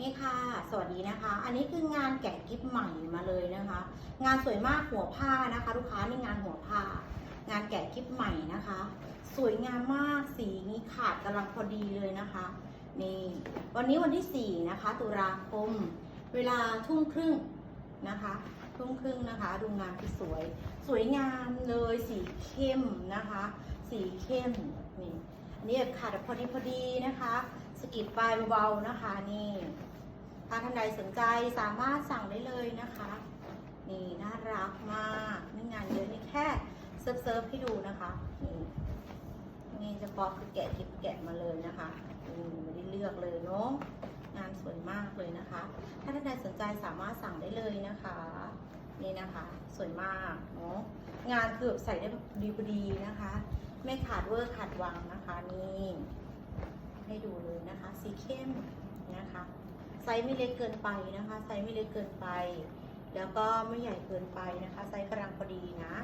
นี่ค่ะ สวัสดีนะคะ อันนี้คืองานแกะกิฟต์ใหม่มาเลยนะคะ งานสวยมากหัวผ้านะคะ ลูกค้านี่งานหัวผ้า งานแกะกิฟต์ใหม่นะคะ สวยงามมากสีนี้ขาดกำลังพอดีเลยนะคะนี่วันนี้วันที่ 4 นะคะ ตุลาคม เวลาทุ่มครึ่งนะคะทุ่มครึ่งนะคะ ดูงานที่สวย สวยงามเลยสีเข้มนะคะ สีเข้มนี่อันนี้ขาดพอดีพอดีนะคะ สกิดปลายเบาๆนะคะนี่ ท่านใดสนใจสามารถสั่งได้เลยนะคะ นี่น่ารักมากนี่งานเยอะนี่แค่เซิร์ฟเซิร์ฟให้ดูนะคะนี่นี่เฉพาะคือแกะกิบแกะมาเลยนะคะนี่ไม่ได้เลือกเลยเนาะงานสวยมากเลยนะคะ ถ้าท่านใดสนใจสามารถสั่งได้เลยนะคะ นี่นะคะ สวยมากเนาะงานคือบใส่ได้ดีพอดีนะคะ ไม่ขาดเวอร์ขาดวังนะคะนี่ให้ดูเลยนะคะ สีเข้มนะคะ ไซส์ไม่เล็กเกินไปนะคะ ไซส์ไม่เล็กเกินไป แล้วก็ไม่ใหญ่เกินไปนะคะ ไซส์กำลังพอดีนะ